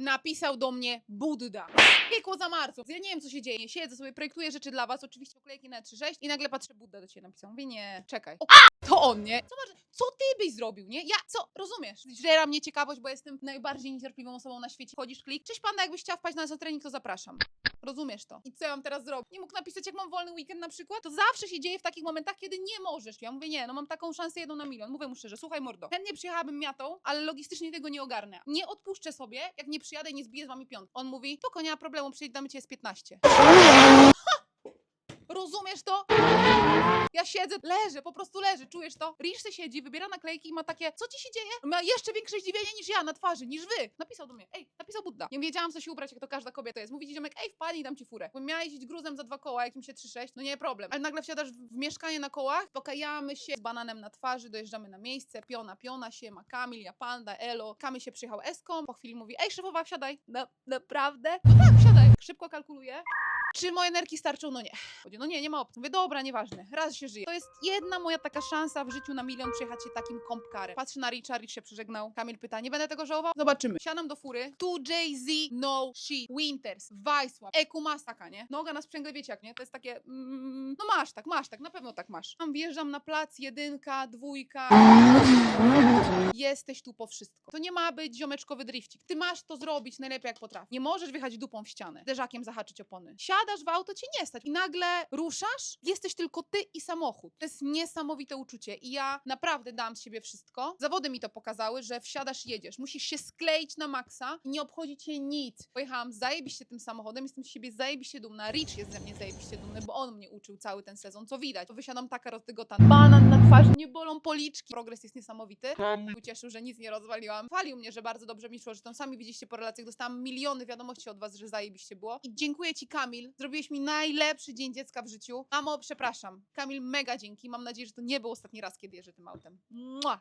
napisał do mnie Budda. Piekło za marcu. Ja nie wiem, co się dzieje. Siedzę sobie, projektuję rzeczy dla was, oczywiście oklejki na 3.6 i nagle patrzę, Budda do ciebie napisał. Mówię, nie, czekaj. O, to on, nie? Co, masz, co ty byś zrobił, nie? Ja, co? Rozumiesz? Żera mnie ciekawość, bo jestem najbardziej niecierpliwą osobą na świecie. Chodzisz, klik. Cześć panda, jakbyś chciała wpaść na trening, to zapraszam. Rozumiesz to. I co ja mam teraz zrobić? Nie mógł napisać, jak mam wolny weekend na przykład? To zawsze się dzieje w takich momentach, kiedy nie możesz. Ja mówię, nie, no mam taką szansę jedną na milion. Mówię mu szczerze, słuchaj mordo, chętnie przyjechałabym miatą, ale logistycznie tego nie ogarnę. Nie odpuszczę sobie, jak nie przyjadę i nie zbiję z wami piąt. On mówi, to nie ma problemu, przyjedziemy cię z 15. Rozumiesz to? Ja siedzę, leżę, po prostu leżę, czujesz to? Rish se siedzi, wybiera naklejki i ma takie, co ci się dzieje? Ma jeszcze większe zdziwienie niż ja na twarzy, niż wy. Napisał do mnie, ej, napisał Budda. Nie wiedziałam, co się ubrać, jak to każda kobieta jest. Mówi ci ziomek, ej, wpadnij, dam ci furę. Bo miała jeździć gruzem za dwa koła, jakim się 3-6, no nie problem. Ale nagle wsiadasz w mieszkanie na kołach, pokajamy się z bananem na twarzy, dojeżdżamy na miejsce, piona, piona się, ma Kamil, ja panda, elo. Kamil się przyjechał eską, po chwili mówi, ej, szefowa, wsiadaj. No, naprawdę? No tak, wsiadaj. Szybko kalkuluję. Czy moje energii starczą? No nie. Chodzi, No nie, nie ma opcji. Mówię, dobra, nieważne, raz się żyje. To jest jedna moja taka szansa w życiu na milion przyjechać się takim kompkarem. Patrzę na Richa, Rich się przeżegnał. Kamil pyta, nie będę tego żałował? Zobaczymy. Siadam do fury. Tu Jay-Z, no shit, Winters, Weisswap, Eku Masaka, nie? Noga na sprzęgle, wiecie jak, nie? To jest takie, mm, no masz tak, masz tak, na pewno tak masz. Tam wjeżdżam na plac, jedynka, dwójka. Jesteś tu po wszystko. To nie ma być ziomeczkowy drifcik. Ty masz to zrobić najlepiej jak potrafisz. Nie możesz wjechać dupą w ścianę, zderzakiem zahaczyć opony. Siadasz w auto, cię nie stać. I nagle ruszasz, jesteś tylko ty i samochód. To jest niesamowite uczucie. I ja naprawdę dam z siebie wszystko. Zawody mi to pokazały, że wsiadasz, jedziesz. Musisz się skleić na maksa i nie obchodzi cię nic. Pojechałam zajebiście tym samochodem, jestem z siebie zajebiście dumna. Rich jest ze mnie zajebiście dumny, bo on mnie uczył cały ten sezon, co widać. To wysiadam taka rozdygotana. Banan na twarzy, nie bolą policzki. Progres jest niesamowity. Ucieszył, że nic nie rozwaliłam. Chwalił mnie, że bardzo dobrze mi szło, że tam sami widzieliście po relacjach. Dostałam miliony wiadomości od was, że zajebiście było. I dziękuję ci, Kamil. Zrobiłeś mi najlepszy dzień dziecka w życiu. Mamo, przepraszam. Kamil, mega dzięki. Mam nadzieję, że to nie był ostatni raz, kiedy jeżdżę tym autem. Mua!